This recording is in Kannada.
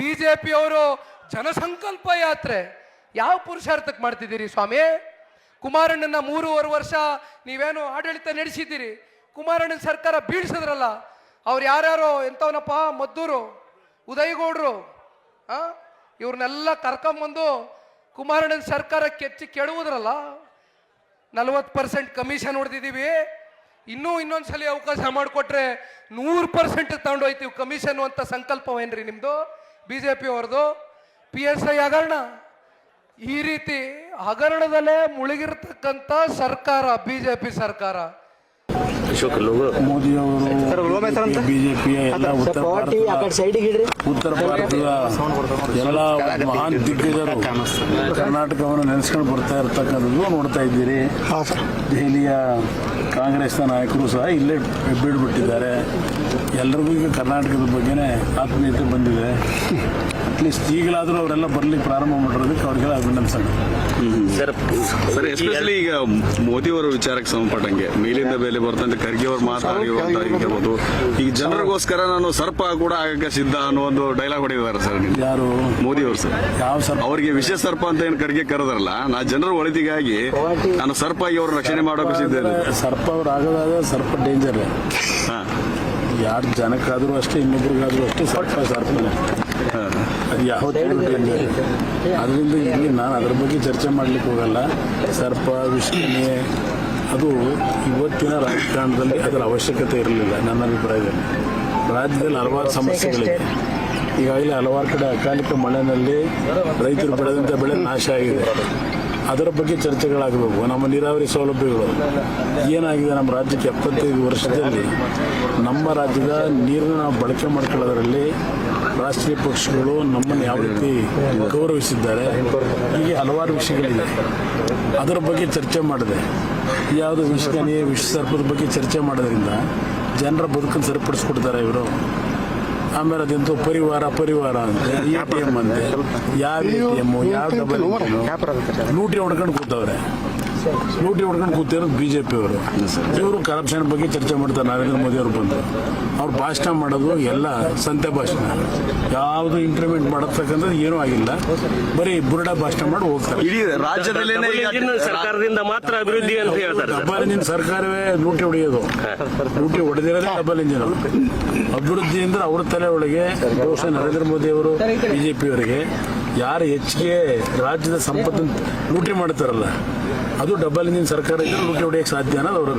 ಬಿಜೆಪಿಯವರು ಜನಸಂಕಲ್ಪ ಯಾತ್ರೆ. ಯಾವ ಪುರುಷಾರ್ಥಕ್ಕೆ ಮಾಡ್ತಿದ್ದೀರಿ ಸ್ವಾಮಿ? ಕುಮಾರಣ್ಣನ ಮೂರುವರೆ ವರ್ಷ ನೀವೇನು ಆಡಳಿತ ನಡೆಸಿದ್ದೀರಿ. ಕುಮಾರಣ್ಣನ ಸರ್ಕಾರ ಬೀಳ್ಸಿದ್ರಲ್ಲ, ಅವ್ರು ಯಾರ್ಯಾರೋ ಎಂಥವನಪ್ಪ? ಮದ್ದೂರು, ಉದಯಗೌಡರು, ಆ? ಇವ್ರನ್ನೆಲ್ಲ ಕರ್ಕೊಂಬಂದು ಕುಮಾರಣ್ಣನ ಸರ್ಕಾರ ಕೆಚ್ಚಿ ಕೆಡುವುದ್ರಲ್ಲ. ನಲ್ವತ್ತು ಪರ್ಸೆಂಟ್ ಕಮಿಷನ್ ಹೊಡೆದಿದ್ದೀವಿ. ಇನ್ನೂ ಇನ್ನೊಂದ್ಸಲಿ ಅವಕಾಶ ಮಾಡಿಕೊಟ್ರೆ ನೂರು ಪರ್ಸೆಂಟ್ ತಗೊಂಡೋಯ್ತೀವಿ ಕಮಿಷನ್ ಅಂತ ಸಂಕಲ್ಪವೇನ್ರಿ ನಿಮ್ಮದು ಬಿ ಜೆ ಪಿ ಅವ್ರದ್ದು ಪಿ ಎಸ್ ಐ ಹಗರಣ. ಈ ರೀತಿ ಹಗರಣದಲ್ಲೇ ಮುಳುಗಿರ್ತಕ್ಕಂಥ ಸರ್ಕಾರ ಬಿ ಜೆ ಪಿ ಸರ್ಕಾರ ಅಶೋಕ್ ಮೋದಿ ಅವರು ಬಿಜೆಪಿ ಎಲ್ಲ ಉತ್ತರ ಭಾರತದ ಸೈಡಿಗೆ ಇಡ್ರಿ. ಉತ್ತರ ಭಾರತದ ಎಲ್ಲ ಮಹಾನ್ ದಿಗ್ಗಜರು ಕರ್ನಾಟಕವನ್ನು ನೆನೆಸ್ಕೊಂಡು ಬರ್ತಾ ಇರತಕ್ಕಂಥದ್ದು ನೋಡ್ತಾ ಇದ್ದೀರಿ. ದೆಹಲಿಯ ಕಾಂಗ್ರೆಸ್ನ ನಾಯಕರು ಸಹ ಇಲ್ಲೇ ಬಿಡ್ಬಿಟ್ಟಿದ್ದಾರೆ ಎಲ್ಲರಿಗೂ ಈಗ ಕರ್ನಾಟಕದ ಬಗ್ಗೆನೇ ಆತ್ಮೀಯತೆ ಬಂದಿದೆ. ಅಟ್ಲೀಸ್ಟ್ ಈಗಲಾದರೂ ಅವರೆಲ್ಲ ಬರ್ಲಿಕ್ಕೆ ಪ್ರಾರಂಭ ಮಾಡಿರೋದಕ್ಕೆ ಅವ್ರಿಗೆಲ್ಲ ಅಭಿನಂದಿಸೋಣ ಸರ್ ಸರ್ ಎಸ್ಪೆಷಲಿ ಈಗ ಮೋದಿ ಅವರ ವಿಚಾರಕ್ಕೆ ಸಂಬಂಧಪಟ್ಟಂಗೆ ಮೇಲಿಂದ ಮೇಲೆ ಬರ್ತಂತೆ ಖರ್ಗೆ ಅವ್ರು ಮಾತಾಡಿರುವಂತ ಹೇಳ್ಬೋದು. ಈಗ ಜನರಿಗೋಸ್ಕರ ನಾನು ಸರ್ಪ ಕೂಡ ಆಗಕ್ಕೆ ಸಿದ್ಧ ಅನ್ನೋ ಒಂದು ಡೈಲಾಗ್ ಹೊಡೆದಿದ್ದಾರೆ ಸರ್ ಯಾರು? ಮೋದಿ ಅವರು ಸರ್. ಯಾವ ಸರ್ ಅವರಿಗೆ ವಿಶೇಷ ಸರ್ಪ ಅಂತ ಏನು ಖರ್ಗೆ ಕರೆದ್ರಲ್ಲ ನಾ ಜನರ ಒಳಿತಿಗಾಗಿ ನಾನು ಸರ್ಪ ಆಗಿ ಅವ್ರ ರಕ್ಷಣೆ ಮಾಡೋಕೆ ಸಿದ್ಧ ಸರ್ಪ ಅವ್ರು ಆಗದಾಗ ಸರ್ಪ ಡೇಂಜರ್ ಹಾ. ಯಾರು ಜನಕ್ಕಾದ್ರೂ ಅಷ್ಟೇ ಇನ್ನೊಬ್ರಿಗಾದ್ರೂ ಅಷ್ಟೇ ಸರ್ಪ ಸರ್ಪ ಅದು ಯಾವ ಡೇಂಜರ್ ಅದರಿಂದ ಇಲ್ಲಿ ನಾನು ಅದ್ರ ಬಗ್ಗೆ ಚರ್ಚೆ ಮಾಡ್ಲಿಕ್ಕೆ ಹೋಗಲ್ಲ. ಸರ್ಪ ವಿಷ್ಣೆ ಅದು ಇವತ್ತಿನ ರಾಜಕಾರಣದಲ್ಲಿ ಅದರ ಅವಶ್ಯಕತೆ ಇರಲಿಲ್ಲ, ನನ್ನ ಅಭಿಪ್ರಾಯದಲ್ಲಿ. ರಾಜ್ಯದಲ್ಲಿ ಹಲವಾರು ಸಮಸ್ಯೆಗಳಿವೆ. ಈಗಾಗಲೇ ಹಲವಾರು ಕಡೆ ಅಕಾಲಿಕ ಮಳೆನಲ್ಲಿ ರೈತರು ಬೆಳೆದಂಥ ಬೆಳೆ ನಾಶ ಆಗಿದೆ. ಅದರ ಬಗ್ಗೆ ಚರ್ಚೆಗಳಾಗಬೇಕು. ನಮ್ಮ ನೀರಾವರಿ ಸೌಲಭ್ಯಗಳು ಏನಾಗಿದೆ? ನಮ್ಮ ರಾಜ್ಯಕ್ಕೆ ಎಪ್ಪತ್ತೈದು ವರ್ಷದಲ್ಲಿ ನಮ್ಮ ರಾಜ್ಯದ ನೀರನ್ನು ನಾವು ಬಳಕೆ ಮಾಡ್ಕೊಳ್ಳೋದ್ರಲ್ಲಿ ರಾಷ್ಟ್ರೀಯ ಪಕ್ಷಗಳು ನಮ್ಮನ್ನು ಯಾವ ರೀತಿ ಗೌರವಿಸಿದ್ದಾರೆ? ಹೀಗೆ ಹಲವಾರು ವಿಷಯಗಳಿವೆ. ಅದರ ಬಗ್ಗೆ ಚರ್ಚೆ ಮಾಡಿದೆ. ಯಾವುದು ವಿಷಕನಿ ವಿಷ ಸರ್ಪದ ಬಗ್ಗೆ ಚರ್ಚೆ ಮಾಡೋದ್ರಿಂದ ಜನರ ಬದುಕನ್ನು ಸರಿಪಡಿಸ್ಕೊಡ್ತಾರೆ ಇವರು. ಆಮೇಲೆ ಅದೆಂತೋ ಪರಿವಾರ ಪರಿವಾರ ಅಂತ. ಎ ಟಿ ಎಂ ಅಂತೆ. ಯಾವ ಎ ಟಿ ಎಂ ಯಾವ ಡಬಲ್ ಲೂಟಿ ಹೊಡ್ಕೊಂಡು ಕೂತವ್ರೆ. ಲೂಟಿ ಹೊಡ್ಕೊಂಡು ಕೂತಿರೋದು ಬಿಜೆಪಿ ಅವರು. ಇವರು ಕರಪ್ಷನ್ ಬಗ್ಗೆ ಚರ್ಚೆ ಮಾಡ್ತಾರೆ ನರೇಂದ್ರ ಮೋದಿ ಅವರು ಬಂದು. ಅವ್ರು ಭಾಷಣ ಮಾಡೋದು ಎಲ್ಲ ಸಂತೆ ಭಾಷಣ. ಯಾವುದು ಇಂಪ್ಲಿಮೆಂಟ್ ಮಾಡತಕ್ಕಂಥದ್ದು ಏನೂ ಆಗಿಲ್ಲ. ಬರೀ ಬುರುಡ ಭಾಷಣ ಮಾಡಿ ಹೋಗ್ತಾರೆ. ಇಡೀ ರಾಜ್ಯದಲ್ಲಿ ಸರ್ಕಾರದಿಂದ ಮಾತ್ರ ಅಭಿವೃದ್ಧಿ ಅಂತ ಹೇಳ್ತಾರೆ ಡಬಲ್ ಇಂಜಿನ್ ಸರ್ಕಾರವೇ ಲೂಟಿ ಹೊಡೆಯೋದು. ಲೂಟಿ ಹೊಡೆದಿರೋದೇ ಡಬಲ್ ಇಂಜಿನ್ ಅಭಿವೃದ್ಧಿ ಅಂದ್ರೆ ಅವ್ರ ತಲೆ ಒಳಗೆ. ಬಹುಶಃ ನರೇಂದ್ರ ಮೋದಿ ಅವರು ಬಿಜೆಪಿ ಅವರಿಗೆ. ಯಾರು ಹೆಚ್ಚಿಗೆ ರಾಜ್ಯದ ಸಂಪತ್ತನ್ನು ಲೂಟಿ ಮಾಡ್ತಾರಲ್ಲ, ಅದು ಡಬಲ್ ಇಂಜಿನ್ ಸರ್ಕಾರ ಲೂಟಿ ಹೊಡೆಯಕ್ಕೆ ಸಾಧ್ಯ ಅನ್ನೋದು ಅವರ